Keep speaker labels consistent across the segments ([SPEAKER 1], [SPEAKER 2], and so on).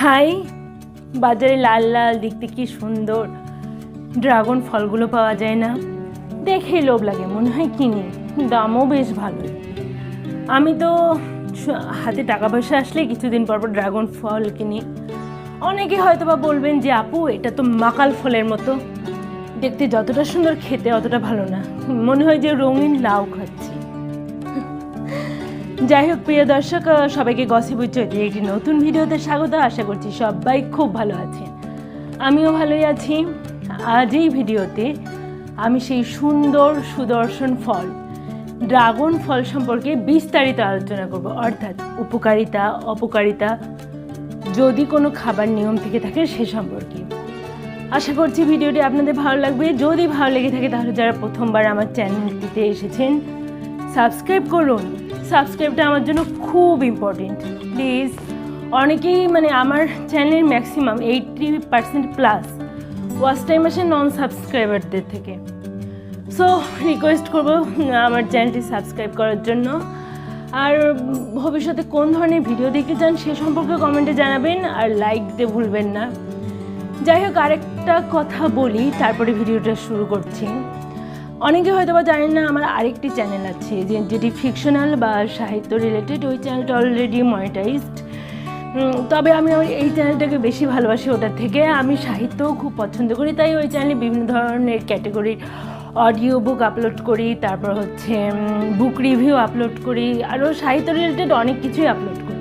[SPEAKER 1] High, বাজারে লাল লাল, দেখতে কি সুন্দর। ড্রাগন ফলগুলো পাওয়া যায় না। দেখেই লোভ লাগে, মনে হয় কিনি। দামও বেশ ভালো আমি তো হাতে টাকা পয়সা আসলে কিছুদিন পর পর ড্রাগন ফল কিনি। অনেকে হয়তো বা বলবেন যে, আপু, এটা তো মাকাল ফলের মতো। দেখতে যতটা সুন্দর খেতে অতটা ভালো না। মনে হয় যে রঙিন লাউ খাচ্ছি। যাই হোক, প্রিয় দর্শক সবাইকে গসিবুর চৈত্রের একটি নতুন ভিডিওতে স্বাগত। আশা করছি সবাই খুব ভালো আছেন। আমিও ভালোই আছি। আজ এই ভিডিওতে আমি সেই সুন্দর সুদর্শন ফল, ড্রাগন ফল সম্পর্কে বিস্তারিত আলোচনা করব। অর্থাৎ উপকারিতা, অপকারিতা, যদি কোনো খাবার নিয়ম থেকে থাকে সে সম্পর্কে। আশা করছি ভিডিওটি আপনাদের ভালো লাগবে। যদি ভালো লেগে থাকে তাহলে যারা প্রথমবার আমার চ্যানেলটিতে এসেছেন, সাবস্ক্রাইব করুন। সাবস্ক্রাইবটা আমার জন্য খুব ইম্পর্টেন্ট প্লিজ অনেকেই মানে আমার চ্যানেলের maximum eighty percent plus watch time আসে নন সাবস্ক্রাইবারদের থেকে। সো রিকোয়েস্ট করব আমার চ্যানেলটি সাবস্ক্রাইব করার জন্য। আর ভবিষ্যতে কোন ধরনের ভিডিও দেখতে চান সে সম্পর্কে কমেন্টে জানাবেন, আর লাইক দিতে ভুলবেন না। যাই হোক, আরেকটা কথা বলি, তারপরে ভিডিওটা শুরু করছি। অনেকে হয়তো বা জানেন না, আমার আরেকটি চ্যানেল আছে যে, যেটি ফিকশনাল বা সাহিত্য রিলেটেড ওই চ্যানেলটা অলরেডি মনিটাইজড তবে আমি ওই এই চ্যানেলটাকে বেশি ভালোবাসি ওটার থেকে। আমি সাহিত্যও খুব পছন্দ করি, তাই ওই চ্যানেলে বিভিন্ন ধরনের ক্যাটাগরির অডিও বুক আপলোড করি, তারপর হচ্ছে বুক রিভিউ আপলোড করি, আরও সাহিত্য রিলেটেড অনেক কিছুই আপলোড করি।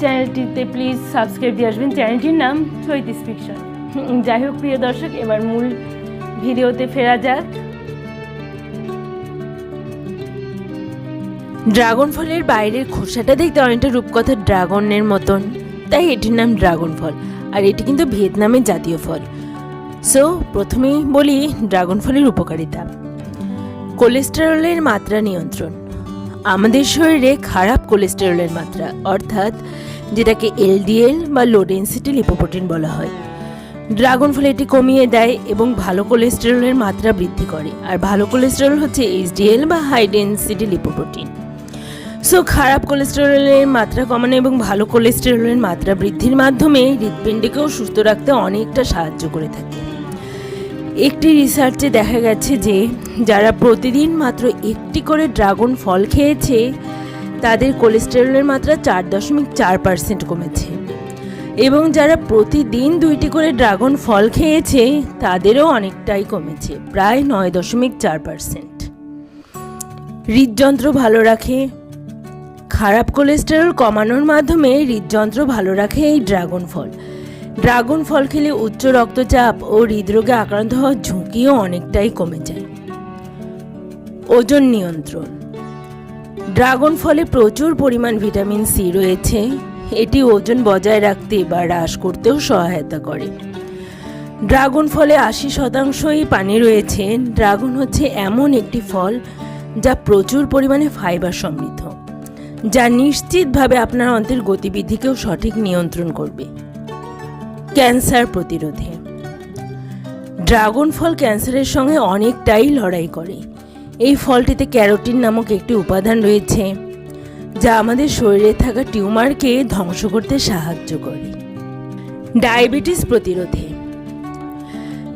[SPEAKER 1] চ্যানেলটিতে প্লিজ সাবস্ক্রাইব দিয়ে আসবেন। চ্যানেলটির নাম চৈতিস ফিকশন যাই হোক, প্রিয় দর্শক, এবার মূল ভিডিওতে ফেরা যাক। ড্রাগন ফলের বাইরের খোসাটা দেখতে অনেকটা রূপকথা ড্রাগনের মতন। তাই এটির নাম ড্রাগন ফল, আর এটি কিন্তু ভিয়েতনামের জাতীয় ফল। সো প্রথমেই বলি ড্রাগন ফলের উপকারিতা। কোলেস্টেরলের মাত্রা নিয়ন্ত্রণ। আমাদের শরীরে খারাপ কোলেস্টেরলের মাত্রা, অর্থাৎ যেটাকে এলডিএল বা লো ডেন্সিটি লিপোপ্রোটিন বলা হয়। ড্রাগন ফল এটি কমিয়ে দেয় এবং ভালো কোলেস্টেরলের মাত্রা বৃদ্ধি করে, আর ভালো কোলেস্টেরল হচ্ছে এইচডিএল বা হাই ডেন্সিটি লিপোপ্রোটিন সো খারাপ কোলেস্টেরলের মাত্রা কমানো এবং ভালো কোলেস্টেরলের মাত্রা বৃদ্ধির মাধ্যমে হৃৎপিণ্ডকেও সুস্থ রাখতে অনেকটা সাহায্য করে থাকে। একটি রিসার্চে দেখা গেছে যে, যারা প্রতিদিন মাত্র একটি করে ড্রাগন ফল খেয়েছে, তাদের কোলেস্টেরলের মাত্রা চার দশমিক চার পার্সেন্ট কমেছে। এবং যারা প্রতিদিন দুইটি করে ড্রাগন ফল খেয়েছে, তাদেরও অনেকটাই কমেছে, প্রায় নয় দশমিক চার পার্সেন্ট হৃদযন্ত্র ভালো রাখে খারাপ কোলেস্টেরল কমানোর মাধ্যমে হৃদযন্ত্র ভালো রাখে এই ড্রাগন ফল। ড্রাগন ফল খেলে উচ্চ রক্তচাপ ও হৃদরোগে আক্রান্ত হওয়ার ঝুঁকিও অনেকটাই কমে যায়। ওজন নিয়ন্ত্রণ। ড্রাগন ফলে প্রচুর পরিমাণ ভিটামিন সি রয়েছে। এটি ওজন বজায় রাখতে বা হ্রাস করতেও সহায়তা করে। ড্রাগন ফলে আশি শতাংশই পানি রয়েছে। ড্রাগন হচ্ছে এমন একটি ফল যা প্রচুর পরিমাণে ফাইবার সমৃদ্ধ। যা নিশ্চিতভাবে আপনার অন্ত্রের গতিবিধিকেও সঠিক নিয়ন্ত্রণ করবে। ক্যান্সার প্রতিরোধে। ড্রাগন ফল ক্যান্সারের সঙ্গে অনেকটাই লড়াই করে। এই ফলটিতে ক্যারোটিন নামক একটি উপাদান রয়েছে, যা আমাদের শরীরে থাকা টিউমারকে ধ্বংস করতে সাহায্য করে। ডায়াবেটিস প্রতিরোধে।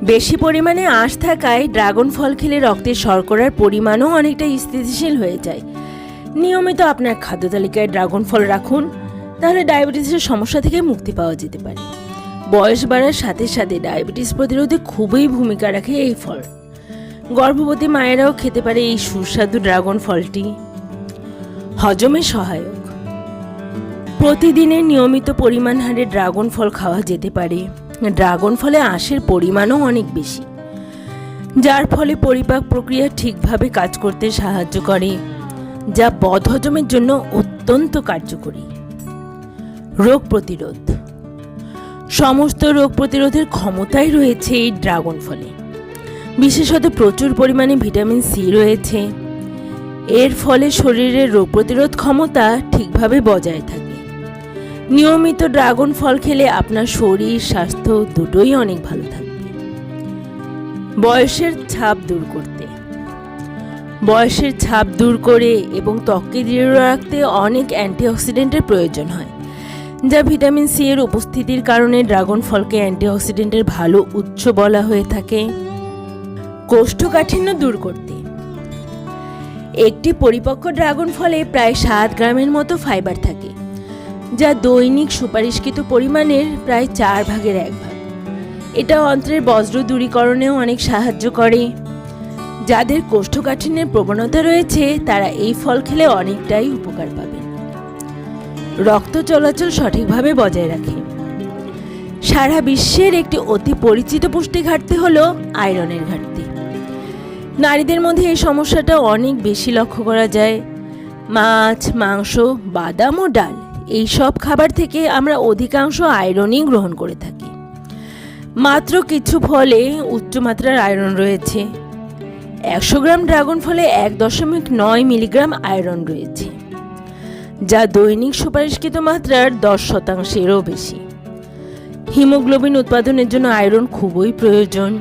[SPEAKER 1] বেশি পরিমাণে আঁশ থাকায় ড্রাগন ফল খেলে রক্তের শর্করার পরিমাণও অনেকটা স্থিতিশীল হয়ে যায় নিয়মিত আপনার খাদ্য তালিকায় ড্রাগন ফল রাখুন, তাহলে ডায়াবেটিসের সমস্যা থেকে মুক্তি পাওয়া যেতে পারে। বয়স বাড়ার সাথে সাথে ডায়াবেটিস প্রতিরোধে খুবই ভূমিকা রাখে এই ফল। গর্ভবতী মায়েরাও খেতে পারে এই সুস্বাদু ড্রাগন ফলটি। হজমে সহায়ক। প্রতিদিনের নিয়মিত পরিমাণ হারে ড্রাগন ফল খাওয়া যেতে পারে। ড্রাগন ফলে আঁশের পরিমাণও অনেক বেশি, যার ফলে পরিপাক প্রক্রিয়া ঠিকভাবে কাজ করতে সাহায্য করে। যা বদহজমের জন্য অত্যন্ত কার্যকরী। রোগ প্রতিরোধ। সমস্ত রোগ প্রতিরোধের ক্ষমতাই রয়েছে এই ড্রাগন ফলে। বিশেষত প্রচুর পরিমাণে ভিটামিন সি রয়েছে। এর ফলে শরীরের রোগ প্রতিরোধ ক্ষমতা ঠিকভাবে বজায় থাকে। নিয়মিত ড্রাগন ফল খেলে আপনার শরীর, স্বাস্থ্য দুটোই অনেক ভালো থাকবে। বয়সের ছাপ দূর করতে বয়সের ছাপ দূর করে এবং ত্বককে দৃঢ় রাখতে অনেক অ্যান্টিঅক্সিডেন্টের প্রয়োজন হয়, যা ভিটামিন সি এর উপস্থিতির কারণে ড্রাগন ফলকে অ্যান্টিঅক্সিডেন্টের ভালো উৎস বলা হয়ে থাকে। কোষ্ঠকাঠিন্য দূর করতে। একটি পরিপক্ক ড্রাগন ফলে প্রায় সাত গ্রামের মতো ফাইবার থাকে, যা দৈনিক সুপারিশকৃত পরিমাণের প্রায় চার ভাগের এক ভাগ। এটা অন্ত্রের বজ্র দূরীকরণেও অনেক সাহায্য করে। যাদের কোষ্ঠকাঠিন্যের প্রবণতা রয়েছে, তারা এই ফল খেলে অনেকটাই উপকার পাবে। রক্ত চলাচল সঠিকভাবে বজায় রাখে। সারা বিশ্বের একটি অতি পরিচিত পুষ্টি ঘাটতি হল আয়রনের ঘাটতি। নারীদের মধ্যে এই সমস্যাটা অনেক বেশি লক্ষ্য করা যায়। মাছ, মাংস, বাদাম ও ডাল, এই সব খাবার থেকে আমরা অধিকাংশ আয়রনই গ্রহণ করে থাকি। মাত্র কিছু ফলে উচ্চমাত্রার আয়রন রয়েছে। একশো গ্রাম ড্রাগন ফলে এক দশমিক নয় মিলিগ্রাম আয়রন রয়েছে, যা দৈনিক সুপারিশকৃত মাত্রার দশ শতাংশেরও বেশি। হিমোগ্লোবিন উৎপাদনের জন্য আয়রন খুবই প্রয়োজন,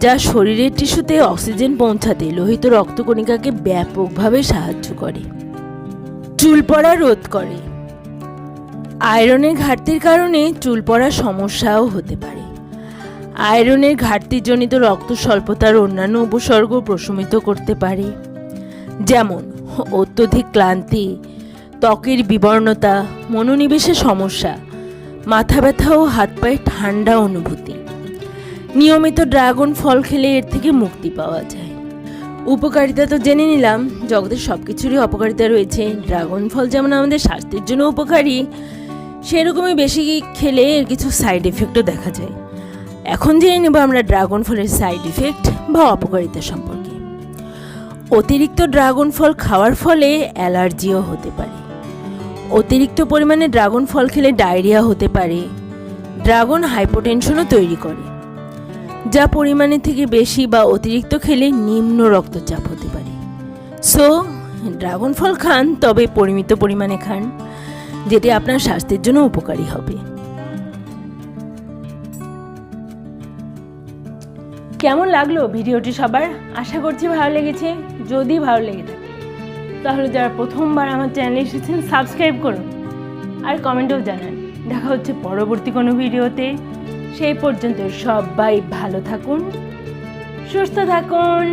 [SPEAKER 1] যা শরীরের টিস্যুতে অক্সিজেন পৌঁছাতে লোহিত রক্তকণিকাকে ব্যাপকভাবে সাহায্য করে। চুল পড়া রোধ করে। আয়রনের ঘাটতির কারণে চুল পড়ার সমস্যাও হতে পারে। আয়রনের ঘাটতিজনিত রক্ত স্বল্পতার অন্যান্য উপসর্গ প্রশমিত করতে পারে। যেমন, অত্যধিক ক্লান্তি, ত্বকের বিবর্ণতা, মনোনিবেশে সমস্যা, মাথা ব্যথা ও হাত পায়ে ঠান্ডা অনুভূতি। নিয়মিত ড্রাগন ফল খেলে এর থেকে মুক্তি পাওয়া যায়। উপকারিতা তো জেনে নিলাম জগতের সব কিছুরই অপকারিতা রয়েছে। ড্রাগন ফল যেমন আমাদের স্বাস্থ্যের জন্য উপকারী, সেরকমই বেশি খেলে এর কিছু সাইড এফেক্টও দেখা যায়। এখন জেনে নেব আমরা ড্রাগন ফলের সাইড ইফেক্ট বা অপকারিতা সম্পর্কে। অতিরিক্ত ড্রাগন ফল খাওয়ার ফলে অ্যালার্জিও হতে পারে। অতিরিক্ত পরিমাণে ড্রাগন ফল খেলে ডায়রিয়া হতে পারে। ড্রাগন হাইপোটেনশনও তৈরি করে, যা পরিমাণের থেকে বেশি বা অতিরিক্ত খেলে নিম্ন রক্তচাপ হতে পারে। সো ড্রাগন ফল খান, তবে পরিমিত পরিমাণে খান, যেটি আপনার স্বাস্থ্যের জন্য উপকারী হবে। কেমন লাগল ভিডিওটি সবার? আশা করছি ভালো লেগেছে। যদি ভালো লেগে থাকে, তাহলে যারা প্রথমবার আমার চ্যানেলে এসেছেন সাবস্ক্রাইব করুন। আর কমেন্টও জানান। দেখা হচ্ছে পরবর্তী কোনো ভিডিওতে। সেই পর্যন্ত সবাই ভালো থাকুন, সুস্থ থাকুন।